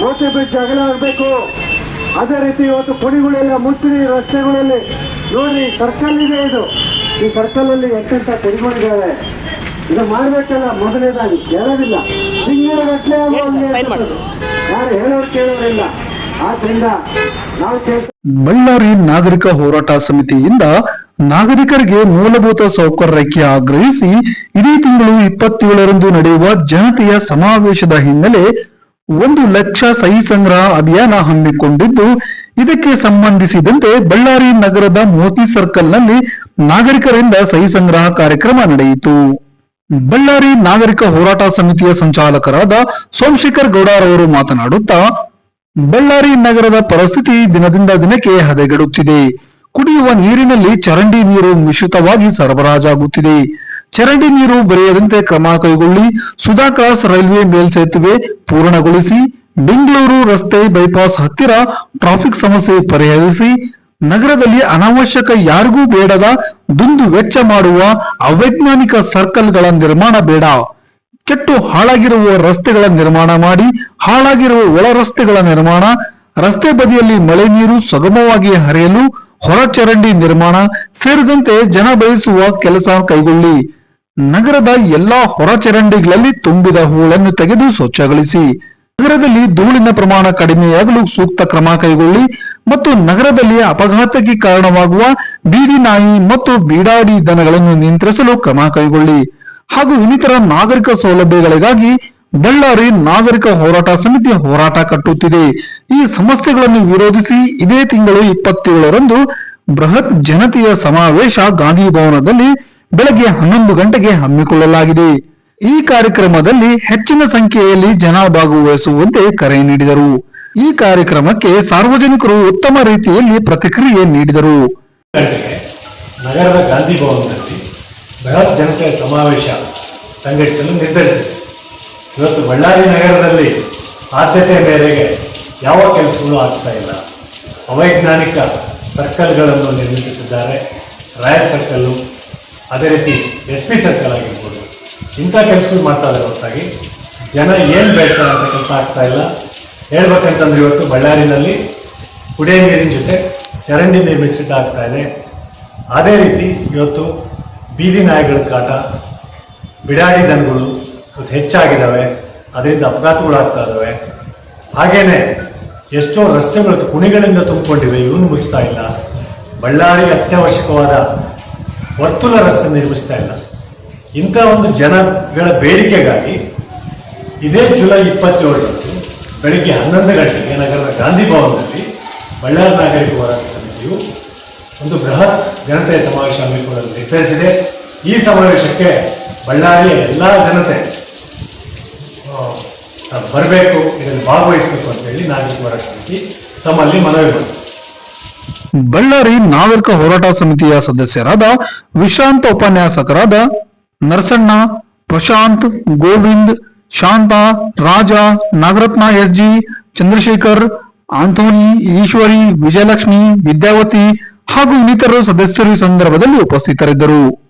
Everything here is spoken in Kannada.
ಮೋತಿ ಬ್ರಿಡ್ಜ್ ಅಗಲ ಆಗಬೇಕು. ಅದೇ ರೀತಿ ಇವತ್ತು ಕೊಡಿಗಳೆಲ್ಲ ಮುಚ್ಚಿರಿ ರಸ್ತೆಗಳಲ್ಲಿ. ನೋಡಿ ಸರ್ಕಲ್ ಇದೆ ಇದು. ಈ ಸರ್ಕಲ್ ಅಲ್ಲಿ ಎಂತೆಂತ ಕೊಡಿಗಳಿದ್ದಾವೆ ಇದು ಮಾಡ್ಬೇಕಲ್ಲ ಮೊದಲನೇದಾಗಿ ಹೇಳೋದಿಲ್ಲ ತಿಂಗಳ ಗಟ್ಟಲೆ ಯಾರು ಹೇಳೋರು ಕೇಳೋರಿಲ್ಲ. ಆದ್ರಿಂದ ನಾವು ಬಳ್ಳಾರಿ ನಾಗರಿಕ ಹೋರಾಟ ಸಮಿತಿಯಿಂದ ನಾಗರಿಕರಿಗೆ ಮೂಲಭೂತ ಸೌಕರ್ಯಕ್ಕೆ ಆಗ್ರಹಿಸಿ ಇದೇ ತಿಂಗಳು ಇಪ್ಪತ್ತೇಳರಂದು ನಡೆಯುವ ಜನತೆಯ ಸಮಾವೇಶದ ಹಿನ್ನೆಲೆ ಒಂದು ಲಕ್ಷ ಸಹಿ ಸಂಗ್ರಹ ಅಭಿಯಾನ ಹಮ್ಮಿಕೊಂಡಿದ್ದು, ಇದಕ್ಕೆ ಸಂಬಂಧಿಸಿದಂತೆ ಬಳ್ಳಾರಿ ನಗರದ ಮೋತಿ ಸರ್ಕಲ್ನಲ್ಲಿ ನಾಗರಿಕರಿಂದ ಸಹಿ ಸಂಗ್ರಹ ಕಾರ್ಯಕ್ರಮ ನಡೆಯಿತು. ಬಳ್ಳಾರಿ ನಾಗರಿಕ ಹೋರಾಟ ಸಮಿತಿಯ ಸಂಚಾಲಕರಾದ ಸೋಮಶೇಖರ್ ಗೌಡರವರು ಮಾತನಾಡುತ್ತಾ, ಬಳ್ಳಾರಿ ನಗರದ ಪರಿಸ್ಥಿತಿ ದಿನದಿಂದ ದಿನಕ್ಕೆ ಹದಗೆಡುತ್ತಿದೆ. ಕುಡಿಯುವ ನೀರಿನಲ್ಲಿ ಚರಂಡಿ ನೀರು ಮಿಶ್ರಿತವಾಗಿ ಸರಬರಾಜಾಗುತ್ತಿದೆ. ಚರಂಡಿ ನೀರು ಬರೆಯದಂತೆ ಕ್ರಮ ಕೈಗೊಳ್ಳಿ ಸುಧಾಕಾಸ್ ರೈಲ್ವೆ ಮೇಲ್ಸೇತುವೆ ಪೂರ್ಣಗೊಳಿಸಿ ಬೆಂಗಳೂರು ರಸ್ತೆ ಬೈಪಾಸ್ ಹತ್ತಿರ ಟ್ರಾಫಿಕ್ ಸಮಸ್ಯೆ ಪರಿಹರಿಸಿ ನಗರದಲ್ಲಿ ಅನಾವಶ್ಯಕ ಯಾರಿಗೂ ಬೇಡದ ದುಂದು ವೆಚ್ಚ ಮಾಡುವ ಅವೈಜ್ಞಾನಿಕ ಸರ್ಕಲ್ಗಳ ನಿರ್ಮಾಣ ಬೇಡ. ಕೆಟ್ಟು ಹಾಳಾಗಿರುವ ರಸ್ತೆಗಳ ನಿರ್ಮಾಣ ಮಾಡಿ, ಹಾಳಾಗಿರುವ ಒಳ ರಸ್ತೆಗಳ ನಿರ್ಮಾಣ, ರಸ್ತೆ ಬದಿಯಲ್ಲಿ ಮಳೆ ನೀರು ಸುಗಮವಾಗಿ ಹರಿಯಲು ಹೊರ ಚರಂಡಿ ನಿರ್ಮಾಣ ಸೇರಿದಂತೆ ಜನ ಬಯಸುವ ಕೆಲಸ ಕೈಗೊಳ್ಳಿ. ನಗರದ ಎಲ್ಲಾ ಹೊರ ಚರಂಡಿಗಳಲ್ಲಿ ತುಂಬಿದ ಹೂಳನ್ನು ತೆಗೆದು ಸ್ವಚ್ಛಗೊಳಿಸಿ, ನಗರದಲ್ಲಿ ಧೂಳಿನ ಪ್ರಮಾಣ ಕಡಿಮೆಯಾಗಲು ಸೂಕ್ತ ಕ್ರಮ ಕೈಗೊಳ್ಳಿ ಮತ್ತು ನಗರದಲ್ಲಿ ಅಪಘಾತಕ್ಕೆ ಕಾರಣವಾಗುವ ಬೀದಿ ನಾಯಿ ಮತ್ತು ಬೀಡಾಡಿ ದನಗಳನ್ನು ನಿಯಂತ್ರಿಸಲು ಕ್ರಮ ಕೈಗೊಳ್ಳಿ. ಹಾಗೂ ಇನ್ನಿತರ ನಾಗರಿಕ ಸೌಲಭ್ಯಗಳಿಗಾಗಿ ಬಳ್ಳಾರಿ ನಾಗರಿಕ ಹೋರಾಟ ಸಮಿತಿ ಹೋರಾಟ ಕಟ್ಟುತ್ತಿದೆ. ಈ ಸಮಸ್ಯೆಗಳನ್ನು ವಿರೋಧಿಸಿ ಇದೇ ತಿಂಗಳು ಇಪ್ಪತ್ತೇಳರಂದು ಬೃಹತ್ ಜನತೆಯ ಸಮಾವೇಶ ಗಾಂಧಿ ಭವನದಲ್ಲಿ ಬೆಳಗ್ಗೆ ಹನ್ನೊಂದು ಗಂಟೆಗೆ ಹಮ್ಮಿಕೊಳ್ಳಲಾಗಿದೆ. ಈ ಕಾರ್ಯಕ್ರಮದಲ್ಲಿ ಹೆಚ್ಚಿನ ಸಂಖ್ಯೆಯಲ್ಲಿ ಜನ ಭಾಗವಹಿಸುವಂತೆ ಕರೆ ನೀಡಿದರು. ಈ ಕಾರ್ಯಕ್ರಮಕ್ಕೆ ಸಾರ್ವಜನಿಕರು ಉತ್ತಮ ರೀತಿಯಲ್ಲಿ ಪ್ರತಿಕ್ರಿಯೆ ನೀಡಿದರು. ನಗರದ ಗಾಂಧಿ ಭವನದಲ್ಲಿ ಬೃಹತ್ ಜನತೆಯ ಸಮಾವೇಶ ಸಂಘಟಿಸಲು ನಿರ್ಧರಿಸಿದೆ. ಇವತ್ತು ಬಳ್ಳಾರಿ ನಗರದಲ್ಲಿ ಆದ್ಯತೆ ಮೇರೆಗೆ ಯಾವ ಕೆಲಸಗಳು ಆಗ್ತಾ ಇಲ್ಲ. ಅವೈಜ್ಞಾನಿಕ ಸರ್ಕಲ್ಗಳನ್ನು ನಿರ್ಮಿಸುತ್ತಿದ್ದಾರೆ. ರಾಯಲ್ ಸರ್ಕಲ್ಲು ಅದೇ ರೀತಿ ಎಸ್ ಪಿ ಸರ್ಕಲ್ ಆಗಿರ್ಬೋದು. ಇಂಥ ಕೆಲಸಗಳು ಮಾಡ್ತಾ ಇದ್ದಾರೆ ಹೊರತಾಗಿ. ಜನ ಏನು ಬೇಡ್ತಾರೆ ಅಂತ ಕೆಲಸ ಆಗ್ತಾ ಇಲ್ಲ. ಹೇಳ್ಬೇಕಂತಂದ್ರೆ ಇವತ್ತು ಬಳ್ಳಾರಿನಲ್ಲಿ ಕುಡಿಯ ನೀರಿನ ಜೊತೆ ಚರಂಡಿ ನಿರ್ಮಿಸಿದ್ದ ಆಗ್ತಾ ಇದೆ. ಅದೇ ರೀತಿ ಇವತ್ತು ಬೀದಿ ನಾಯಿಗಳ ಕಾಟ, ಬಿಡಾಡಿ ದನಗಳು ಇವತ್ತು ಹೆಚ್ಚಾಗಿದ್ದಾವೆ ಅದರಿಂದ ಅಪಘಾತಗಳಾಗ್ತಾ ಇದ್ದಾವೆ ಹಾಗೇನೆ ಎಷ್ಟೋ ರಸ್ತೆಗಳು ಕುಣಿಗಳಿಂದ ತುಂಬಿಕೊಂಡಿವೆ, ಇವನು ಮುಚ್ತಾ ಇಲ್ಲ. ಬಳ್ಳಾರಿಗೆ ಅತ್ಯವಶ್ಯಕವಾದ ವರ್ತುಲ ರಸ್ತೆ ನಿರ್ಮಿಸ್ತಾ ಇಲ್ಲ. ಇಂಥ ಒಂದು ಜನಗಳ ಬೇಡಿಕೆಗಾಗಿ ಇದೇ ಜುಲೈ ಇಪ್ಪತ್ತೇಳರಂದು ಬೆಳಿಗ್ಗೆ ಹನ್ನೊಂದು ಗಂಟೆಗೆ ನಗರದ ಗಾಂಧಿ ಭವನದಲ್ಲಿ ಬಳ್ಳಾರಿ ನಾಗರಿಕ ಹೋರಾಟ ಸಮಿತಿಯು ಒಂದು ಬೃಹತ್ ಜನತೆಯ ಸಮಾವೇಶ ಹಮ್ಮಿಕೊಳ್ಳಲು ನಿರ್ಧರಿಸಿದೆ. ಈ ಸಮಾವೇಶಕ್ಕೆ ಬಳ್ಳಾರಿಯ ಎಲ್ಲ ಜನತೆ ಬರಬೇಕು, ಇದರಲ್ಲಿ ಭಾಗವಹಿಸಬೇಕು ಅಂತೇಳಿ ನಾಗರಿಕ ಹೋರಾಟ ಸಮಿತಿ ತಮ್ಮಲ್ಲಿ ಮನವಿ ಮಾಡಿದೆ. ಬಳ್ಳಾರಿ ನಾಗರಿಕ ಹೋರಾಟ ಸಮಿತಿಯ ಸದಸ್ಯರಾದ ವಿಶ್ರಾಂತ ಉಪನ್ಯಾಸಕರಾದ ನರಸಣ್ಣ, ಪ್ರಶಾಂತ್, ಗೋವಿಂದ್, ಶಾಂತ, ರಾಜ, ನಾಗರತ್ನ ಎಸ್ಜಿ, ಚಂದ್ರಶೇಖರ್, ಆಂಥೋನಿ, ಈಶ್ವರಿ, ವಿಜಯಲಕ್ಷ್ಮಿ, ವಿದ್ಯಾವತಿ ಹಾಗೂ ಇನ್ನಿತರ ಸದಸ್ಯರು ಸಂದರ್ಭದಲ್ಲಿ ಉಪಸ್ಥಿತರಿದ್ದರು.